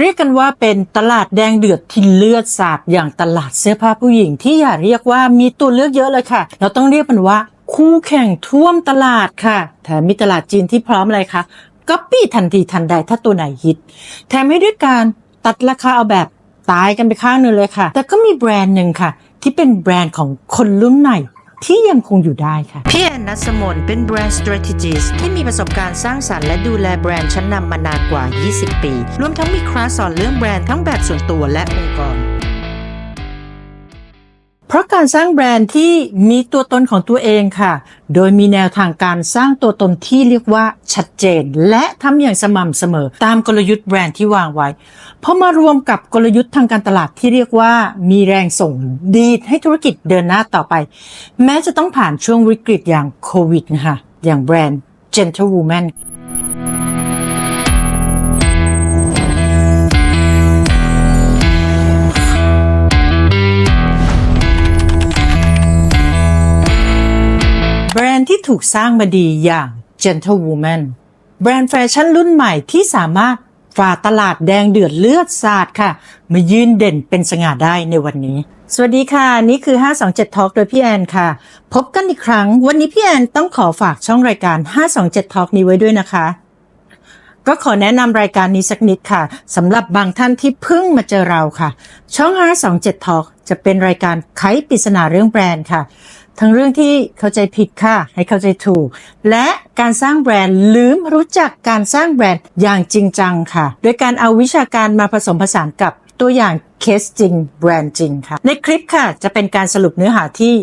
เรียกกันว่าเป็นตลาดแดงเดือดที่เลือดสาดอย่างตลาดเสื้อผ้าผู้หญิงที่อย่าเรียกว่ามีตัวเลือกเยอะเลยค่ะ เราต้องเรียกมันว่าคู่แข่งท่วมตลาดค่ะแถมมีตลาดจีนที่พร้อมอะไรคะก๊อปปี้ทันทีทันใดถ้าตัวไหนฮิต แถมให้ด้วยการตัดราคาเอาแบบตายกันไปข้างหนึงเลยค่ะ แต่ก็มีแบรนด์หนึ่งค่ะ ที่เป็นแบรนด์ของคนรุ่นใหม่ ที่ยังคงอยู่ได้ค่ะ พี่แอนนัสมนเป็นแบรนด์ strategist ที่มีประสบการณ์สร้างสรรค์และดูแลแบรนด์ชั้นนำมานานกว่า 20 ปี รวมทั้งมีคลาสสอนเรื่องแบรนด์ทั้งแบบส่วนตัวและองค์กร ราะการสร้างแบรนด์ที่มีตัวตนของตัวเองค่ะ โดยมีแนวทางการสร้างตัวตนที่เรียกว่าชัดเจน และทำอย่างสม่ำเสมอ ตามกลยุทธ์แบรนด์ที่วางไว้พอมารวมกับกลยุทธ์ทางการตลาดที่เรียกว่า มีแรงส่งดีดให้ธุรกิจเดินหน้าต่อไป แม้จะต้องผ่านช่วงวิกฤตอย่างโควิดนะคะอย่างแบรนด์ Gentle Woman ถูกสร้างมาดีอย่าง Gentle Woman แบรนด์แฟชั่นรุ่นใหม่ที่สามารถฝ่าตลาดแดงเดือดเลือดสาดค่ะ มายืนเด่นเป็นสง่าได้ในวันนี้ สวัสดีค่ะ นี่คือ 527 Talk โดยพี่แอนค่ะ พบกันอีกครั้ง วันนี้พี่แอนต้องขอฝากช่องรายการ 527 Talk นี้ไว้ด้วยนะคะ ก็ขอแนะนำรายการนี้สักนิดค่ะสำหรับบางท่านที่เพิ่งมาเจอเราค่ะ ช่อง 527 Talk จะเป็นรายการไขปริศนาเรื่องแบรนด์ค่ะ ทั้งเรื่องที่เข้าใจผิดค่ะ ให้เข้าใจถูก และการสร้างแบรนด์ลืมรู้จักการสร้างแบรนด์อย่างจริงจังค่ะ โดยการเอาวิชาการมาผสมผสานกับตัวอย่างเคสจริงแบรนด์จริงค่ะ ในคลิปค่ะจะเป็นการสรุปเนื้อหาที่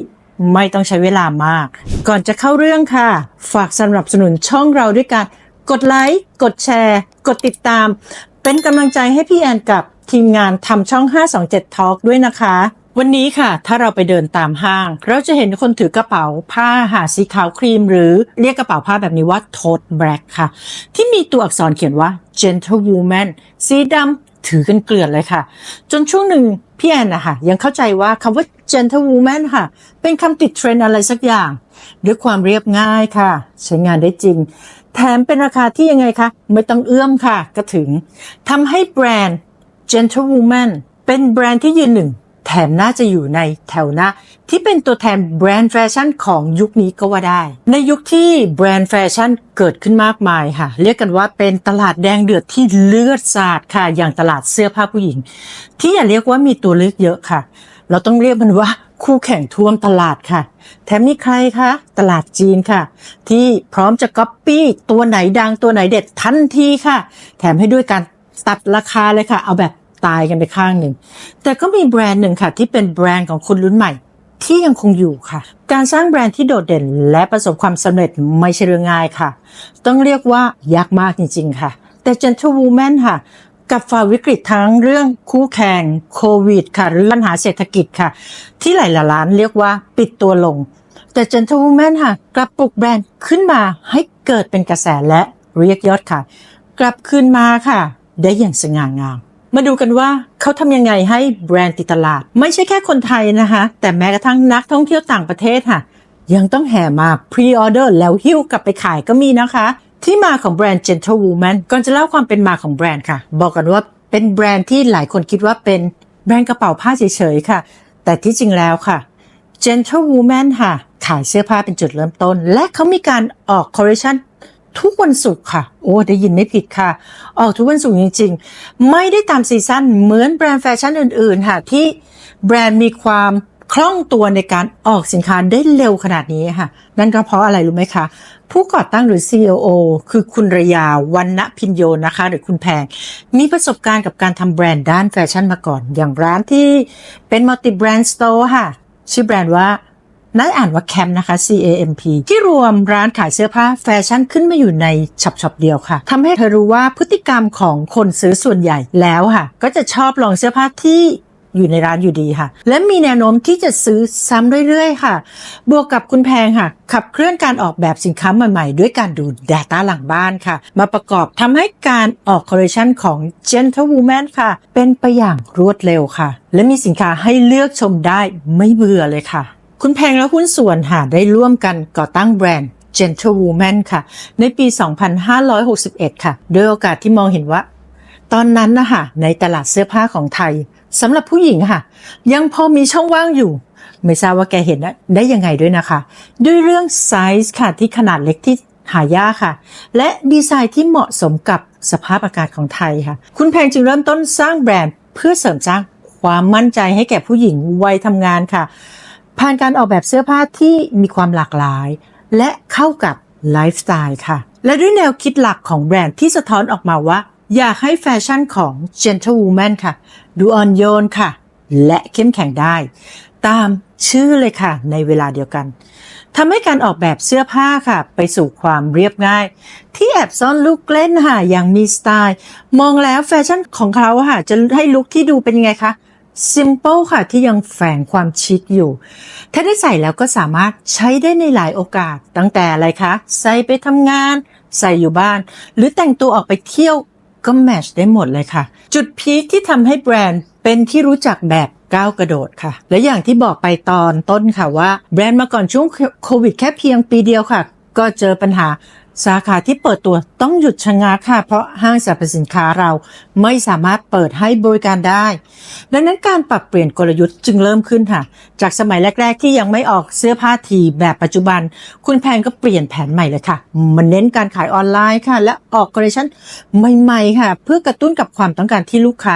ไม่ต้องใช้เวลามาก ก่อนจะเข้าเรื่องค่ะ ฝากสนับสนุนช่องเราด้วยการกดไลค์กดแชร์ กดติดตาม เป็นกำลังใจให้พี่แอนกับทีมงานทำช่อง 527 Talk ด้วยนะคะ วันนี้ค่ะ ถ้าเราไปเดินตามห้าง เราจะเห็นคนถือกระเป๋าผ้าหาสีขาวครีม หรือเรียกกระเป๋าผ้าแบบนี้ว่า tote bag ค่ะ ที่มีตัวอักษรเขียนว่า gentle woman สีดำถือกันเกลื่อนเลยค่ะ จนช่วงหนึ่งพี่แอนนะคะยังเข้าใจว่าคำว่า gentle woman ค่ะ เป็นคำติดเทรนด์อะไรสักอย่าง ด้วยความเรียบง่ายค่ะ ใช้งานได้จริง แถมเป็นราคาที่ยังไงคะไม่ต้องเอื้อมค่ะ ก็ถึงทำให้แบรนด์ Gentle Woman เป็นแบรนด์ที่ยืนหนึ่ง แถมน่าจะอยู่ในแถวหน้า ที่เป็นตัวแทนแบรนด์แฟชั่นของยุคนี้ก็ว่าได้ ในยุคที่แบรนด์แฟชั่นเกิดขึ้นมากมายค่ะ เรียกกันว่าเป็นตลาดแดงเดือดที่เลือดสาดค่ะ อย่างตลาดเสื้อผ้าผู้หญิง ที่อย่าเรียกว่ามีตัวเลือกเยอะค่ะ เราต้องเรียกมันว่าคู่แข่งท่วมตลาดค่ะ แถมมีใครคะ ตลาดจีนค่ะ ที่พร้อมจะก๊อปปี้ตัวไหนดังตัวไหนเด็ดทันทีค่ะ แถมให้ด้วยการตัดราคาเลยค่ะ เอาแบบ ตายกันไปข้างหนึ่ง แต่ก็มีแบรนด์หนึ่งค่ะ ที่เป็นแบรนด์ของคนรุ่นใหม่ ที่ยังคงอยู่ค่ะ การสร้างแบรนด์ที่โดดเด่นและประสบความสำเร็จไม่ใช่เรื่องง่ายค่ะ ต้องเรียกว่ายากมากจริง ๆ ค่ะ แต่ Gentle Woman ค่ะกับฝ่าวิกฤตทั้งเรื่องคู่แข่งโควิดค่ะหรือปัญหาเศรษฐกิจค่ะ ที่หลายๆร้านเรียกว่าปิดตัวลง แต่ Gentle Woman ค่ะ กลับปลุกแบรนด์ขึ้นมาให้เกิดเป็นกระแสและเรียกยอดค่ะกลับคืนมาค่ะ ได้อย่างสง่างาม มาดูกันว่าเขาทำยังไงให้แบรนด์ติดตลาด ไม่ใช่แค่คนไทยนะคะ แต่แม้กระทั่งนักท่องเที่ยวต่างประเทศค่ะ ยังต้องแห่มาพรีออเดอร์แล้วหิ้วกลับไปขายก็มีนะคะ ที่มาของแบรนด์ Gentle Woman ก่อนจะเล่าความเป็นมาของแบรนด์ค่ะ บอกกันว่าเป็นแบรนด์ที่หลายคนคิดว่าเป็นแบรนด์กระเป๋าผ้าเฉยๆค่ะ แต่ที่จริงแล้วค่ะ Gentle Woman ค่ะ ขายเสื้อผ้าเป็นจุดเริ่มต้น และเขามีการออกคอลเลคชัน ทุกวันศุกร์ค่ะ โอ้ได้ยินไม่ผิดค่ะ ออกทุกวันศุกร์จริงๆ ไม่ได้ตามซีซั่นเหมือนแบรนด์แฟชั่นอื่นๆค่ะที่แบรนด์มีความคล่องตัวในการออกสินค้าได้เร็วขนาดนี้ค่ะ นั่นก็เพราะอะไรรู้ไหมคะ ผู้ก่อตั้งหรือ CEO คือคุณระยาวันณพินโยนะคะ หรือคุณแพง มีประสบการณ์กับการทำแบรนด์ด้านแฟชั่นมาก่อน อย่างร้านที่เป็นมัลติแบรนด์สโตร์ค่ะ ชื่อแบรนด์ว่า น่าอ่านว่าแคมนะคะ C A M P ที่รวมร้านขายเสื้อผ้าแฟชั่นขึ้นมาอยู่ในช็อปช็อปเดียวค่ะทำให้เธอรู้ว่าพฤติกรรมของคนซื้อส่วนใหญ่แล้วค่ะ ก็จะชอบลองเสื้อผ้าที่อยู่ในร้านอยู่ดีค่ะ และมีแนวโน้มที่จะซื้อซ้ำเรื่อยๆค่ะ บวกกับคุณแพงค่ะ ขับเคลื่อนการออกแบบสินค้าใหม่ๆ ด้วยการดู Data หลังบ้านค่ะ มาประกอบทำให้การออกคอลเลคชันของ Gentle Woman ค่ะ เป็นไปอย่างรวดเร็วค่ะ และมีสินค้าให้เลือกชมได้ไม่เบื่อเลยค่ะ คุณแพงและหุ้นส่วนค่ะได้ร่วมกันก่อตั้งแบรนด์ Gentle Woman ค่ะ ในปี 2561 ค่ะโดยโอกาสที่มองเห็นว่า ตอนนั้นนะคะในตลาดเสื้อผ้าของไทยสำหรับผู้หญิงค่ะ ยังพอมีช่องว่างอยู่ ไม่ทราบว่าแกเห็นได้ยังไงด้วยนะคะ ด้วยเรื่องไซส์ค่ะที่ขนาดเล็กที่หายากค่ะ และดีไซน์ที่เหมาะสมกับสภาพอากาศของไทยค่ะ คุณแพงจึงเริ่มต้นสร้างแบรนด์เพื่อเสริมสร้างความมั่นใจให้แก่ผู้หญิงวัยทำงานค่ะ ผ่านการออกแบบเสื้อผ้าที่มีความหลากหลาย และเข้ากับไลฟ์สไตล์ค่ะ และด้วยแนวคิดหลักของแบรนด์ที่สะท้อนออกมาว่า อยากให้แฟชั่นของ Gentlewoman ค่ะ ดูอ่อนโยนค่ะ และเข้มแข็งได้ ตามชื่อเลยค่ะ ในเวลาเดียวกันทำให้การออกแบบเสื้อผ้าค่ะ ไปสู่ความเรียบง่าย ที่แอบซ่อนลุกเล่นค่ะอย่างมีสไตล์ มองแล้วแฟชั่นของเขาค่ะ จะให้ลุคที่ดูเป็นยังไงคะ simple ค่ะที่ยังแฝงความชิคอยู่ ถ้าได้ใส่แล้วก็สามารถใช้ได้ในหลายโอกาส ตั้งแต่อะไรคะ ใส่ไปทำงาน ใส่อยู่บ้าน หรือแต่งตัวออกไปเที่ยวก็แมชได้หมดเลยค่ะ จุดพีคที่ทำให้แบรนด์เป็นที่รู้จักแบบก้าวกระโดดค่ะ และอย่างที่บอกไปตอนต้นค่ะว่า แบรนด์มาก่อนช่วงโควิดแค่เพียงปีเดียวค่ะ ก็เจอปัญหา สาขาที่เปิดตัวต้องหยุดชะงักค่ะ เพราะห้างสรรพสินค้าเราไม่สามารถเปิดให้บริการได้ ดังนั้นการปรับเปลี่ยนกลยุทธ์จึงเริ่มขึ้นค่ะ จากสมัยแรก ๆ ที่ยังไม่ออกเสื้อผ้าทีแบบปัจจุบัน คุณแพงก็เปลี่ยนแผนใหม่เลยค่ะ มันเน้นการขายออนไลน์ค่ะ และออกคอลเลคชันใหม่ ๆ ค่ะ เพื่อกระตุ้นกับความต้องการที่ลูกค้า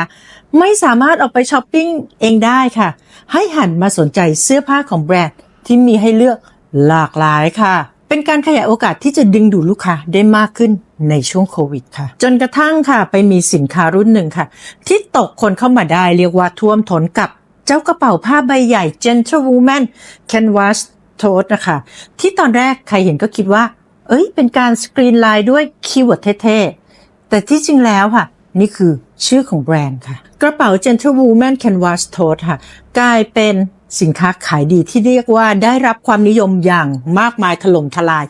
ไม่สามารถออกไปช้อปปิ้งเองได้ค่ะ ให้หันมาสนใจเสื้อผ้าของแบรนด์ที่มีให้เลือกหลากหลายค่ะ เป็นการขยายโอกาสที่จะดึงดูดลูกค้าได้มากขึ้นในช่วงโควิดค่ะ จนกระทั่งค่ะ ไปมีสินค้ารุ่นหนึ่งค่ะ ที่ตกคนเข้ามาได้เรียกว่าท่วมท้นกับเจ้ากระเป๋าผ้าใบใหญ่ Gentlewoman Canvas Tote นะคะ ที่ตอนแรกใครเห็นก็คิดว่า เอ้ย เป็นการสกรีนไลายด้วยคีย์เวิร์ดเท่ๆ แต่ที่จริงแล้วค่ะ นี่คือชื่อของแบรนด์ค่ะ กระเป๋า Gentlewoman Canvas Tote ค่ะ กลายเป็น สินค้าขายดีที่เรียกว่าได้รับความนิยมอย่างมากมายถล่มทลาย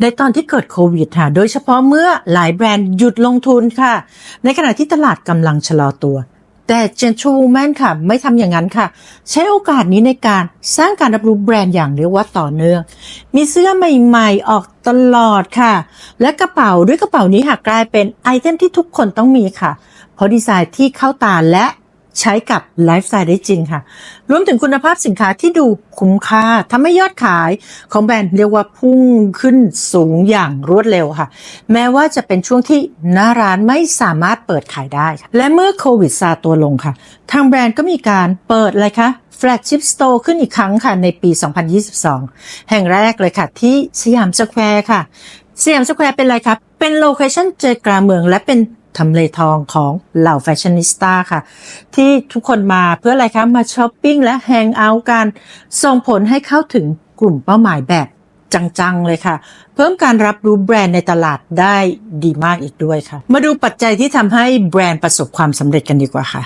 ในตอนที่เกิดโควิดค่ะ โดยเฉพาะเมื่อหลายแบรนด์หยุดลงทุนค่ะ ในขณะที่ตลาดกำลังชะลอตัว แต่ Gentlewoman ค่ะ ไม่ทำอย่างนั้นค่ะ ใช้โอกาสนี้ในการสร้างการรับรู้แบรนด์อย่างเรียกว่าต่อเนื่อง มีเสื้อใหม่ๆ ออกตลอดค่ะ และกระเป๋าด้วยกระเป๋านี้ค่ะกลายเป็นไอเทมที่ทุกคนต้องมีค่ะ เพราะดีไซน์ที่เข้าตาและ ใช้กับไลฟ์สไตล์ได้จริงค่ะ รวมถึงคุณภาพสินค้าที่ดูคุ้มค่าทำให้ยอดขายของแบรนด์เรียกว่าพุ่งขึ้นสูงอย่างรวดเร็วค่ะ แม้ว่าจะเป็นช่วงที่หน้าร้านไม่สามารถเปิดขายได้ และเมื่อโควิดซาตัวลงค่ะ ทางแบรนด์ก็มีการเปิดอะไรคะแฟลกชิพสโตร์ขึ้นอีกครั้งค่ะในปี 2022 แห่งแรกเลยค่ะ ที่สยามสแควร์ค่ะสยามสแควร์เป็นอะไรครับ เป็นโลเคชั่นใจกลางเมืองและเป็น ทำเลทองของเหล่าแฟชั่นนิสต้าค่ะ ที่ทุกคนมาเพื่ออะไรคะมาช้อปปิ้งและแฮงเอาท์กันส่งผลให้เข้าถึงกลุ่มเป้าหมายแบบจัง ๆ เลยค่ะ เพิ่มการรับรู้แบรนด์ในตลาดได้ดีมากอีกด้วยค่ะ มาดูปัจจัยที่ทำให้แบรนด์ประสบความสำเร็จกันดีกว่าค่ะ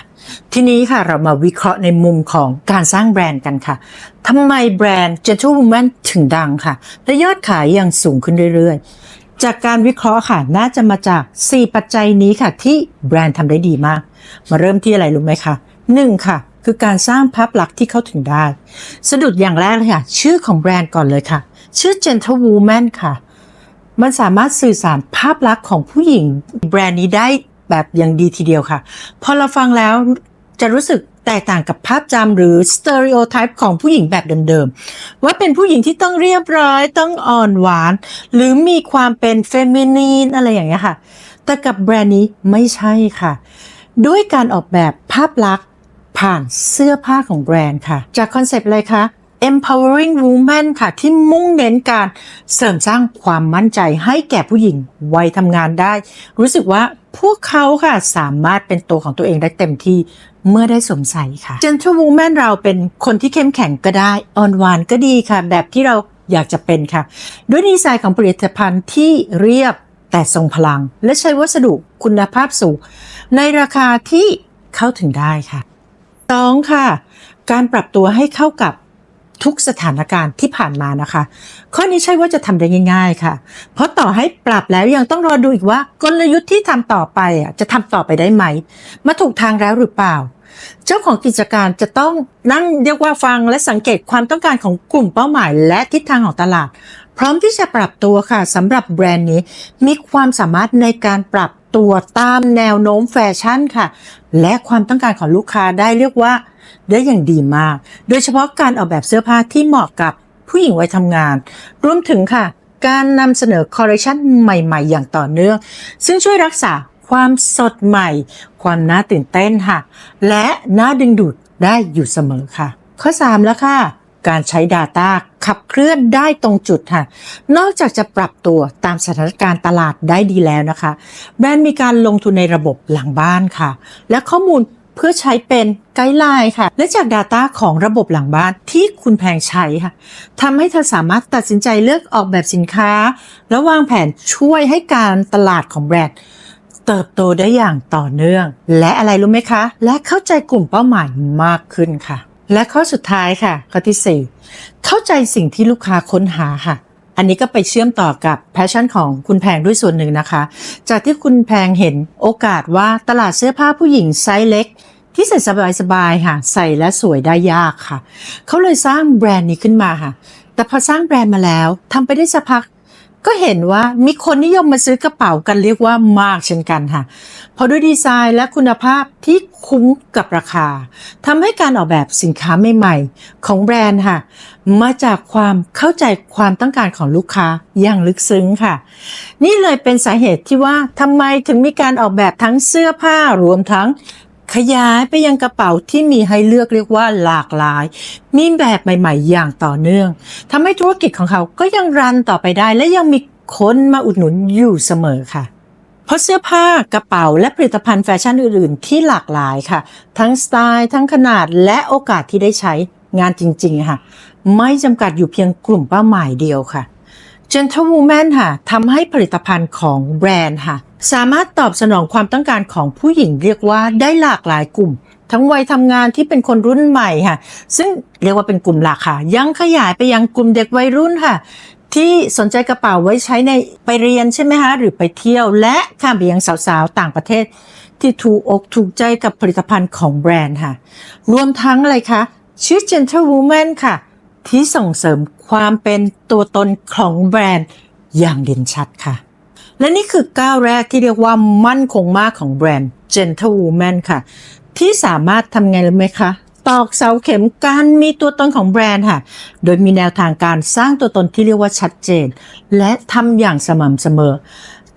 ทีนี้ค่ะเรามาวิเคราะห์ในมุมของการสร้างแบรนด์กันค่ะทำไมแบรนด์ Gentlewoman ถึงดังค่ะ และยอดขายยังสูงขึ้นเรื่อยๆ จากการวิเคราะห์ค่ะน่าจะมาจาก 4 ปัจจัยนี้ค่ะ ที่แบรนด์ทำได้ดีมาก มาเริ่มที่อะไรรู้ไหมคะหนึ่งค่ะ คือการสร้างภาพลักษณ์ที่เข้าถึงได้ สะดุดอย่างแรกเลยค่ะ ชื่อของแบรนด์ก่อนเลยค่ะ ชื่อ Gentlewoman ค่ะ มันสามารถสื่อสารภาพลักษณ์ของผู้หญิงแบรนด์นี้ได้แบบอย่างดีทีเดียวค่ะ พอเราฟังแล้วจะรู้สึก แตกต่างกับภาพจำหรือสเตอริโอไทป์ของผู้หญิงแบบเดิมๆ ว่าเป็นผู้หญิงที่ต้องเรียบร้อย ต้องอ่อนหวาน หรือมีความเป็นเฟมินีนอะไรอย่างเงี้ยค่ะ แต่กับแบรนด์นี้ไม่ใช่ค่ะ ด้วยการออกแบบภาพลักษณ์ผ่านเสื้อผ้าของแบรนด์ค่ะ จากคอนเซปต์อะไรคะ empowering woman ค่ะ ที่มุ่งเน้นการเสริมสร้างความมั่นใจให้แก่ผู้หญิงวัยทำงานได้ รู้สึกว่าพวกเขาค่ะสามารถเป็นตัวของตัวเองได้เต็มที่เมื่อได้สวมใส่ค่ะ Gentlewoman เราเป็นคนที่เข้มแข็งก็ได้อ่อนหวานก็ดีค่ะ แบบที่เราอยากจะเป็นค่ะ ด้วยดีไซน์ของผลิตภัณฑ์ที่เรียบแต่ทรงพลัง และใช้วัสดุคุณภาพสูง ในราคาที่เข้าถึงได้ค่ะสองค่ะ การปรับตัวให้เข้ากับ ทุกสถานการณ์ที่ผ่านมานะคะ ข้อนี้ใช่ว่าจะทำได้ง่าย ๆค่ะ เพราะต่อให้ปรับแล้วยังต้องรอดูอีกว่ากลยุทธ์ที่ทำต่อไปอะจะทำต่อไปได้ไหม มาถูกทางแล้วหรือเปล่า เจ้าของกิจการจะต้องนั่งเรียกว่าฟังและสังเกตความต้องการของกลุ่มเป้าหมาย และทิศทางของตลาด พร้อมที่จะปรับตัวค่ะสำหรับแบรนด์นี้มีความสามารถในการปรับตัวตามแนวโน้มแฟชั่นค่ะ และความต้องการของลูกค้าได้เรียกว่า ได้อย่างดีมาก โดยเฉพาะการออกแบบเสื้อผ้าที่เหมาะกับผู้หญิงวัยทำงาน รวมถึงค่ะ การนำเสนอคอลเลคชันใหม่ ๆ อย่างต่อเนื่อง ซึ่งช่วยรักษาความสดใหม่ ความน่าตื่นเต้นค่ะ และน่าดึงดูดได้อยู่เสมอค่ะ ข้อ 3 แล้วค่ะ การใช้ Data ขับเคลื่อนได้ตรงจุดค่ะ นอกจากจะปรับตัวตามสถานการณ์ตลาดได้ดีแล้วนะคะ แบรนด์มีการลงทุนในระบบหลังบ้านค่ะ และข้อมูลเพื่อใช้เป็นไกด์ไลน์ค่ะ และจาก Data ของระบบหลังบ้านที่คุณแพงใช้ค่ะทำให้เธอสามารถตัดสินใจเลือกออกแบบสินค้า และวางแผนช่วยให้การตลาดของแบรนด์เติบโตได้อย่างต่อเนื่อง และอะไรรู้ไหมคะ และเข้าใจกลุ่มเป้าหมายมากขึ้นค่ะ และข้อสุดท้ายค่ะ ข้อที่ 4 เข้าใจสิ่งที่ลูกค้าค้นหาค่ะ อันนี้ก็ไปเชื่อมต่อกับแพชชั่นของคุณแพงด้วยส่วนหนึ่งนะคะ จากที่คุณแพงเห็นโอกาสว่าตลาดเสื้อผ้าผู้หญิงไซส์เล็ก ที่ใส่สบายๆค่ะ ใส่และสวยได้ยากค่ะ เขาเลยสร้างแบรนด์นี้ขึ้นมาค่ะ แต่พอสร้างแบรนด์มาแล้วทำไปได้สักพัก ก็เห็นว่ามีคนนิยมมาซื้อกระเป๋ากันเรียกว่ามากเช่นกันค่ะ เพราะด้วยดีไซน์และคุณภาพที่คุ้มกับราคาทำให้การออกแบบสินค้าใหม่ๆ ของแบรนด์ค่ะ มาจากความเข้าใจความต้องการของลูกค้าอย่างลึกซึ้งค่ะ นี่เลยเป็นสาเหตุที่ว่าทำไมถึงมีการออกแบบทั้งเสื้อผ้ารวมทั้ง ขยายไปยังกระเป๋าที่มีให้เลือกเรียกว่าหลากหลาย มีแบบใหม่ๆ อย่างต่อเนื่องทำให้ธุรกิจของเขาก็ยังรันต่อไปได้ และยังมีคนมาอุดหนุนอยู่เสมอค่ะ เพราะเสื้อผ้ากระเป๋าและผลิตภัณฑ์แฟชั่นอื่นๆ ที่หลากหลายค่ะ ทั้งสไตล์ ทั้งขนาดและโอกาสที่ได้ใช้งานจริง ๆ ค่ะ ไม่จำกัดอยู่เพียงกลุ่มเป้าหมายเดียวค่ะ Gentlewoman ค่ะทำให้ผลิตภัณฑ์ของแบรนด์ค่ะ สามารถตอบสนองความต้องการของผู้หญิงเรียกว่าได้หลากหลายกลุ่ม ทั้งวัยทำงานที่เป็นคนรุ่นใหม่ค่ะ ซึ่งเรียกว่าเป็นกลุ่มหลักค่ะ ยังขยายไปยังกลุ่มเด็กวัยรุ่นค่ะ ที่สนใจกระเป๋าไว้ใช้ในไปเรียนใช่ไหมคะหรือไปเที่ยวและข้ามไปยังสาวๆ ต่างประเทศ ที่ถูกอกถูกใจกับผลิตภัณฑ์ของแบรนด์ค่ะ รวมทั้งอะไรคะชื่อ Gentlewoman ค่ะ ที่ส่งเสริมความเป็นตัวตนของแบรนด์อย่างเด่นชัดค่ะ และนี่คือก้าวแรกที่เรียกว่ามั่นคงมากของแบรนด์ Gentlewoman ค่ะ ที่สามารถทำไงรู้ไหมคะ ตอกเสาเข็มการมีตัวตนของแบรนด์ค่ะ โดยมีแนวทางการสร้างตัวตนที่เรียกว่าชัดเจน และทำอย่างสม่ำเสมอ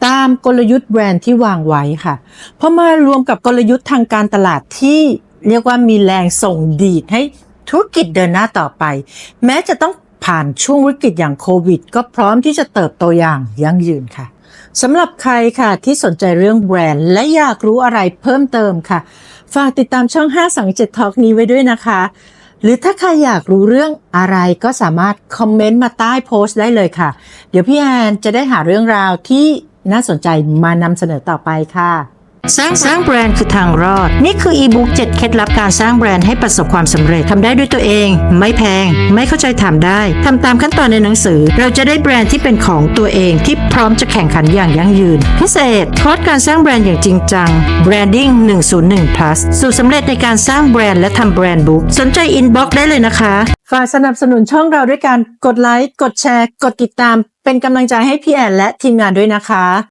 ตามกลยุทธ์แบรนด์ที่วางไว้ค่ะพอมารวมกับกลยุทธ์ทางการตลาดที่เรียกว่ามีแรงส่งดีดให้ธุรกิจเดินหน้าต่อไป แม้จะต้องผ่านช่วงวิกฤตอย่างโควิด ก็พร้อมที่จะเติบโตอย่างยั่งยืนค่ะ สำหรับใครค่ะที่สนใจเรื่องแบรนด์ และอยากรู้อะไรเพิ่มเติมค่ะ ฝากติดตามช่อง 527 Talk นี้ไว้ด้วยนะคะ หรือถ้าใครอยากรู้เรื่องอะไรก็สามารถคอมเมนต์มาใต้โพสต์ได้เลยค่ะ เดี๋ยวพี่แอนจะได้หาเรื่องราวที่น่าสนใจมานำเสนอต่อไปค่ะ สร้างสร้างแบรนด์คือทางรอด นี่คืออีบุ๊ก7เคล็ดลับการสร้างแบรนด์ให้ประสบความสำเร็จทำได้ด้วยตัวเอง ไม่แพง ไม่เข้าใจถามได้ทำตามขั้นตอนในหนังสือ เราจะได้แบรนด์ที่เป็นของตัวเองที่พร้อมจะแข่งขันอย่างยั่งยืน พิเศษคอร์สการสร้างแบรนด์อย่างจริงจัง Branding 101 plus สูตรสำเร็จในการสร้างแบรนด์และทำแบรนด์บุ๊กสนใจอินบ็อกได้เลยนะคะฝากสนับสนุนช่องเราด้วยการกดไลค์กดแชร์ กดติดตาม เป็นกำลังใจให้พี่แอนและทีมงานด้วยนะคะ